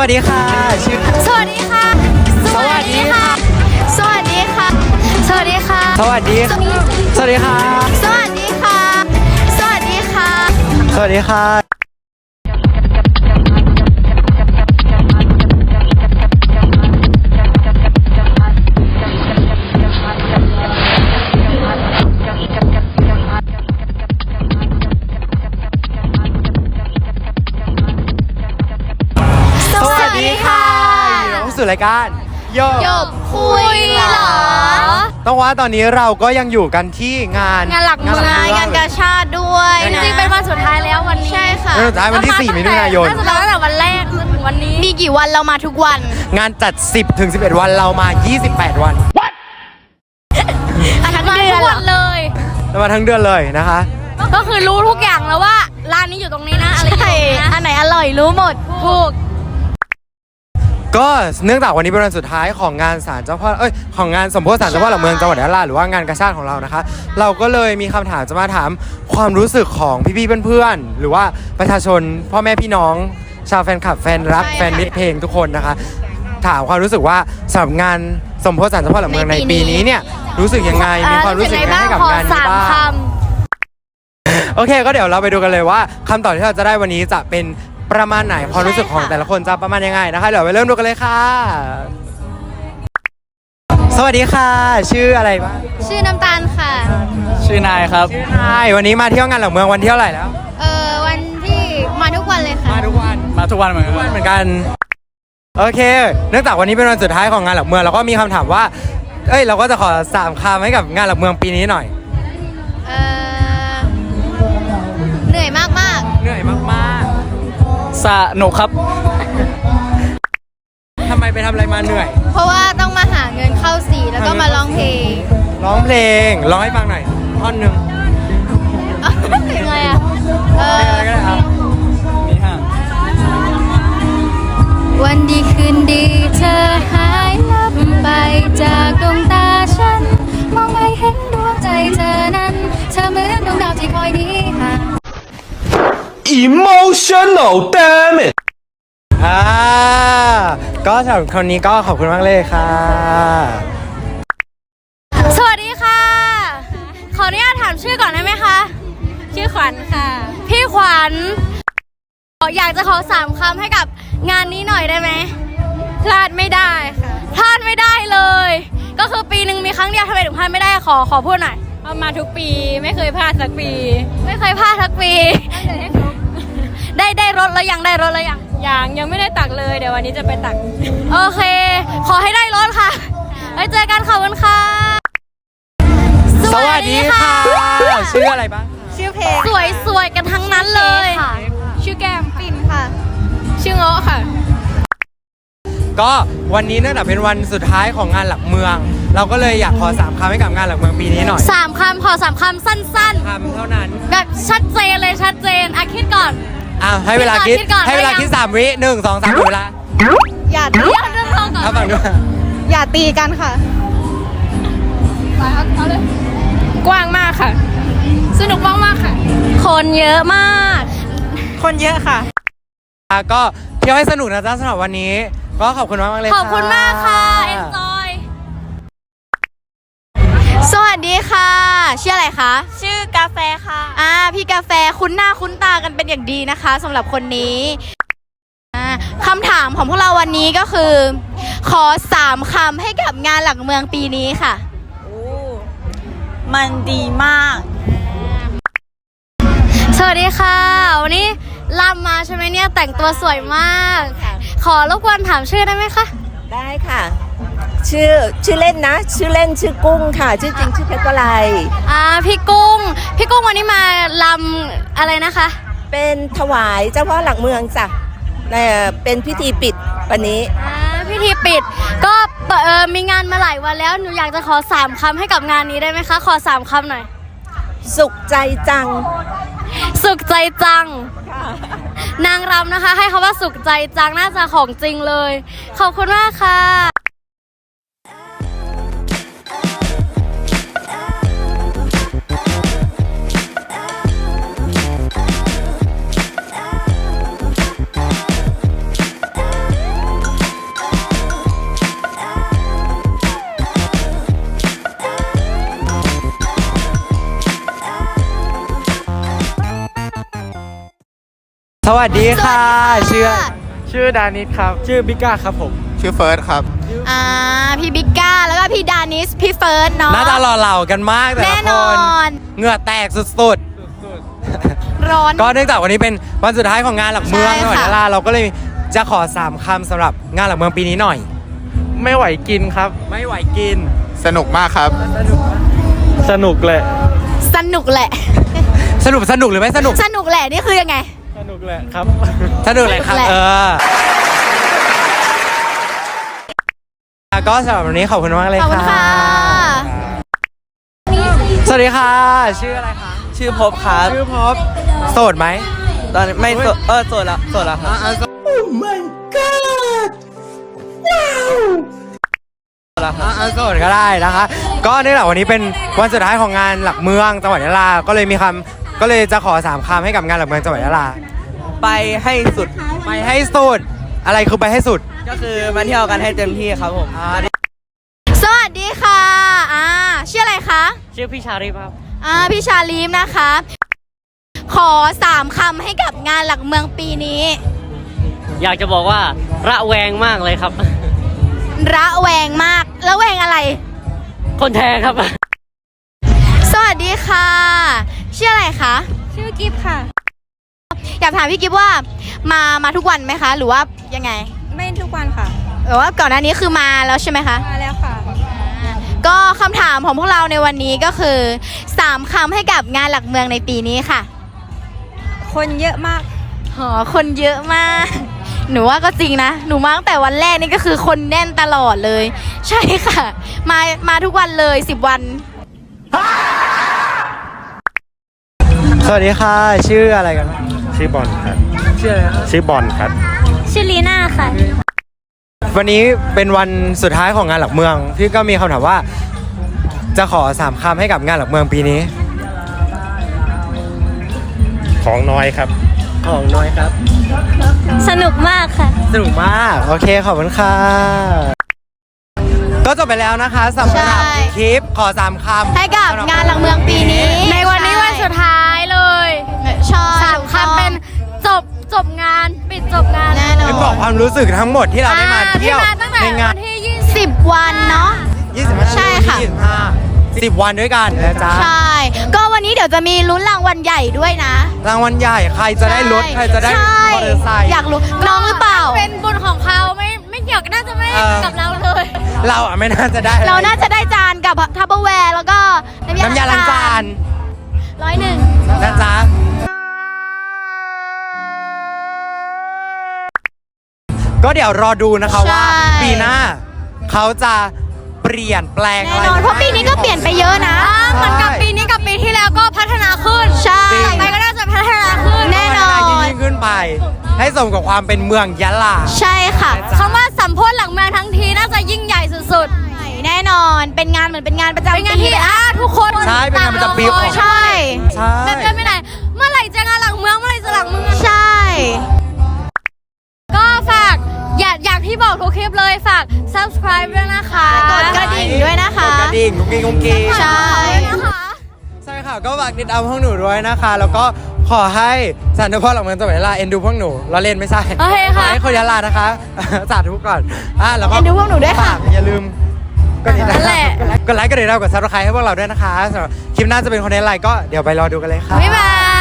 วัสดีค่ะชื่อสวัสดีค่ะ สวัสดีค่ะ สวัสดีค่ะ สวัสดีค่ะ สวัสดีสวัสดีค่ะ สวัสดีค่ะ สวัสดีค่ะ สวัสดีค่ะายการโยหยบคุยเหรอ ต้องว่าตอนนี้เราก็ยังอยู่กันที่งานงานหลักเมืองงานกาชาติด้วยงานจริงๆเป็นวันสุดท้ายแล้ววันนี้ใช่ค่ะงานสุดท้ายวันที่ 4 มิถุนายน น่าจะตั้งแต่วันแรกจนถึงวันนี้ มีกี่วันเรามาทุกวัน งานจัด 10 ถึง 11 วันเรามา 28 วันทั้งเดือนวันเลย เรามาทั้งเดือนเลยนะคะ ก็คือรู้ทุกอย่างแล้วว่าร้านนี้อยู่ตรงนี้นะอะไรอยู่ตรงนี้นะอันไหนอร่อยรู้หมดถูก ก็เนื่องจากวันนี้เป็นวันสุดท้ายของงานศาลเจ้าพ่อเอ้ยของงานสมโพธิศาลเจ้าพ่อหลักเมืองจังหวัดยะลาหรือว่างานกระชาติของเรานะคะ เราก็เลยมีคำถามจะมาถามความรู้สึกของพี่ๆเพื่อนๆหรือว่าประชาชนพ่อแม่พี่น้อง ชาวแฟนคลับแฟนรักใช่ค่ะแฟนมิตรเพลงทุกคนนะคะ ถามความรู้สึกว่าสำหรับงานสมโพธิศาลเจ้าพ่อหลักเมืองในในปีปีนี้นี้เนี่ยรู้สึกยังไงมีความรู้สึกยังไงให้กับงานนี้สามบ้างคโอเค ก็เดี๋ยวเราไปดูกันเลยว่าคำตอบที่เราจะได้วันนี้จะเป็น ประมาณไหนความรู้สึกของแต่ละคนจะประมาณยังไงนะคะเดี๋ยวไปเริ่มดูกันเลยค่ะ สวัสดีค่ะ ชื่ออะไรบ้างำชื่อน้ำตาลค่ะ ชื่อนายครับชื่อนายวันนี้มาเที่ยวงานหลังเมืองวันที่เท่าไหร่แล้ว เออวันที่มาทุกวันเลยค่ะ มาทุกวันมาทุกวันเหมือนกันวันเหมือนกัน โอเค เนื่องจากวันนี้เป็นวันสุดท้ายของงานหลักเมืองเราก็มีคำถามว่า เอ้ย เราก็จะขอสามคำให้กับงานหลักเมืองปีนี้หน่อย สนุกครับๆทำไมไปทำอะไรมาเหนื่อยๆเพราะว่าต้องมาหาเงินเข้าสีแล้วก็มาร้องเพลงร้องเพลง ร้องให้ฟังหน่อยท่อนหนึ่งเพลงอะไรอะเอเพลงอะไรก็อได้ครับมีห้างวันดีคืนดีเธอหายลับไปจากดวงตาฉัน มองไม่เห็นดวงใจเธอนั้น เธอเหมือนดวงดาวที่คอยดีห่าง emotional damn it อ่าก็สำหรับคนนี้ก็ขอบคุณมากเลยค่ะ สวัสดีค่ะ ขออนุญาตถามชื่อก่อนได้ไหมคะ ชื่อขวัญค่ะ พี่ขวัญอยากจะขอสามคำให้กับงานนี้หน่อยได้ไหมพลาดไม่ได้ค่ะ พลาดไม่ได้เลย ก็คือปีหนึ่งมีครั้งเดียวทำไมถึงพลาดไม่ได้ขอขอพูดหน่อย เอามาทุกปีไม่เคยพลาดสักปี ไม่เคยพลาดทักปีได้ได้ร ถแล้วยังได้รถแล้วยังอย่างยังไม่ได้ตักเลยเดี๋ยววันนี้จะไปตัก โอเค ขอให้ได้รถค่ะไว้เจอกันขอบคุณค่ะ สวัสดีค่ะ ชื่ออะไรบ้าง ชื่อเพลงสวยสวยกันทั้งนั้นเลย ชื่อแก้มปิ่นค่ะ ชื่อเงาะค่ะ ก็วันนี้เนื่องจากเป็นวันสุดท้ายของงานหลักเมือง เราก็เลยอยากขอสามคำให้กับงานหลักเมืองปีนี้หน่อยสามคำขอสามคำสั้นคำเท่านั้นๆแบบชัดเจนเลยชัดเจนอะคิดก่อน อะให้เวลาคิด คิดก่อนให้เวลาได้ยังคิดสามวิหนึ่งสองสามหมดเวลาอย่าเดี๋ยวเรื่องทองก่อนถ้าฟังด้วยอย่าตีกันค่ะกว้างมากค่ะ สนุกมากมากๆค่ะ คนเยอะมาก คนเยอะค่ะ อะก็เที่ยวให้สนุกนะจ๊ะสำหรับวันนี้ ก็ขอบคุณมากมากๆเลยขอบคุณมากค่ะ enjoy สวัสดีค่ะ ชื่ออะไรคะ ชื่อกาแฟค่ะอ่า พี่กาแฟคุ้นหน้าคุ้นตากันเป็นอย่างดีนะคะสำหรับคนนี้อ่าคำถามของพวกเราวันนี้ก็คือ ขอสามคำให้กับงานหลักเมืองปีนี้ค่ะโอ้มันดีมาก สวัสดีค่ะ วันนี้ลำมาใช่ไหมเนี่ยแต่งตัวสวยมาก ขอรบกวนถามชื่อได้ไหมคะ ได้ค่ะ ชื่อชื่อเล่นนะ ชื่อเล่นชื่อกุ้งค่ะ ชื่อจริงชื่อเพชรวลัยอ่าพี่กุ้ง พี่กุ้งวันนี้มาลำอะไรนะคะ เป็นถวายเจ้าพ่อหลักเมืองจ้ะเอ่อเป็นพิธีปิดวันนี้ อ่าพิธีปิด ก็เปิดเอ่อมีงานมาหลายวันแล้ว หนูอยากจะขอสามคำให้กับงานนี้ได้ไหมคะ ขอสามคำหน่อย สุขใจจัง สุขใจจัง นางรำนะคะ ให้คาว่าสุขใจจังน่าจะของจริงเลย ขอบคุณมากค่ะ วัสดีค่ะ สวัสดีค่ะ ชื่อ ชื่อดานิสครับ ชื่อบิก้าครับผมชื่อเฟิร์สครับ อ่าพี่บิ๊กก้าแล้วก็พี่ดานิสพี่เฟิร์สเนาะหน้าตาหล่อเหล่ากันมากแต่แน่ละนคอนน เหงื่อแตกสุดๆร้อนก็เนื่องจากวันนี้เป็นวันสุดท้ายของงานหลักเมืองใช่จังหวัดค่ะ ยะลาเราก็เลยจะขอสามคำสำหรับงานหลักเมืองปีนี้หน่อย ไม่ไหวกินครับ ไม่ไหวกิน สนุกมากครับ สนุกเลย สนุกแหละสรุปสนุกหรือไม่สนุก สนุกแหละนี่คือยังไง สนุกเลยครับ สนุกเลยครับสนุกแหละเออก็สำหรับวันนี้ขอบคุณมากเลยขอบคุณค่ะ สวัสดีค่ะ ชื่ออะไรคะ ชื่อพบครับชื่อพบโสดไหม ตอนนี้ไม่โสดเออโสดแล้วโสดแล้วครับอ่าอ่าอ่าโสดก็ได้นะคะ ก็เนื่องจากวันนี้เป็นวันสุดท้ายของงานหลักเมืองจังหวัดยะลา ก็เลยมีคำก็เลยจะขอสามคำให้กับงานหลักเมืองจังหวัดยะลา ไปให้สุด ไปให้สุด อะไรคือไปให้สุด ก็คือมาเที่ยวกันให้เต็มที่ครับผมอ่าสวัสดีค่ะ อ่า ชื่ออะไรคะ ชื่อพี่ชาริครับ อ่า พี่ชาลีมนะคะ ขอสามคำให้กับงานหลักเมืองปีนี้ อยากจะบอกว่าระแวงมากเลยครับ ระแวงมาก ระแวงอะไร คนแทงครับ สวัสดีค่ะ ชื่ออะไรคะ ชื่อกิฟค่ะ อยากถามพี่กิฟว่ามามาทุกวันไหมคะ หรือว่ายังไงไม่ทุกวันค่ะ หรือว่าก่อนหน้านี้คือมาแล้วใช่ไหมคะ มาแล้วค่ะ ก็คำถามของพวกเราในวันนี้ก็คือสามคำให้กับงานหลักเมืองในปีนี้ค่ะ คนเยอะมากหอคนเยอะมาก หนูว่าก็จริงนะ หนูมาตั้งแต่วันแรกนี่ก็คือคนแน่นตลอดเลย ใช่ค่ะ มามาทุกวันเลยสิบวัน สวัสดีค่ะ ชื่ออะไรกันบ้าง ชื่อบอลครับชื่ออะไรครับชื่อบอลครับ ชื่อลีน่าค่ะ วันนี้เป็นวันสุดท้ายของงานหลักเมือง พี่ก็มีคำถามว่า จะขอสามคำให้กับงานหลักเมืองปีนี้ ของน้อยครับ ของน้อยครับ สนุกมากค่ะ สนุกมาก โอเค ขอบคุณค่ะ ก็จบไปแล้วนะคะสำหรับใช่ คลิปขอสามคำให้กับงานหลักเมืองปีนี้ในวันนี้ จบจบงานปิดจบงานแน่นอเป็นบอกนความรู้สึกทั้งหมดที่เราได้มาเที่ยวอ่าตั้งแต่ในงาน วันที่ยี่สิบวันเนาะ 25ใช่ค่ะ 25 10 วันด้วยกันนะจ๊ะใช่ ก็วันนี้เดี๋ยวจะมีลุ้นรางวัลใหญ่ด้วยนะรางวัลใหญ่ใครจะได้รถใครจะได้ใช่มอเตอร์ไซค์ อยากรู้น้องหรือเปล่า เป็นบุญของเขาไม่ไม่เกี่ยวกันน่าจะไม่เออ กับเราเลย เราอะไม่น่าจะได้เราน่าจะได้จานกับทัพเปอร์แวร์แล้วก็น้ำยาล้างจานร้อยหนึ่งนะจ๊ะ ก็เดี๋ยวรอดูนะคะว่า ปีหน้าเขาจะเปลี่ยนแปลงแน่อะไรนอนเพราะปีนี้ก็เปลี่ยนไปเยอะนะ เหมือนกับปีนี้กับปีที่แล้วก็พัฒนาขึ้นใช่ ต่อไปก็น่าจะพัฒนาขึ้นแน่นอน ยิ่งยิ่งขึ้นไป ให้สมกับความเป็นเมืองยะลา ใช่ค่ะ คำว่าสัมโพธหลังเมืองทั้งทีน่าจะยิ่งใหญ่สุดแน่นอนเป็นงานเหมือนเป็นงานประๆ จำเป็นงานปีที่เลยอ่าทุกคนใช่เป็นงานประจำปีของ ใช่ ใช่ แบบเดินไปไหนเมื่อไหร่จะงานหลังเมืองเมื่อไหร่จะหลังเมือง ใช่ก็ฝาก อย่าอย่างที่บอกทุกคลิปเลยฝาก subscribe ด้วยนะคะกดกระดิ่งด้วยนะคะ กดกระดิ่งกุ๊กกิ๊กกุ๊กกิ๊กใช่นะคะใช่ค่ะก็ฝากติดตามพวกหนูด้วยนะคะ แล้วก็ขอให้สันติพ่อหลังเมืองจังหวัดยะลาเอ็นดูพวกหนูเราเล่นไม่ใช่โอเคค่ะ ขอให้คนยะลานะคะ สาธุก่อนอะแล้วก็เอ็นดูพวกหนูด้วยค่ะ ฝากอย่าลืมกดติดตามนั่นแหละ กดไลค์กดติดตามกดซับสไครต์ให้พวกเราด้วยนะคะสำหรับคลิปหน้าจะเป็นคอนเทนต์อะไรก็เดี๋ยวไปรอดูกันเลยค่ะ บ๊ายบาย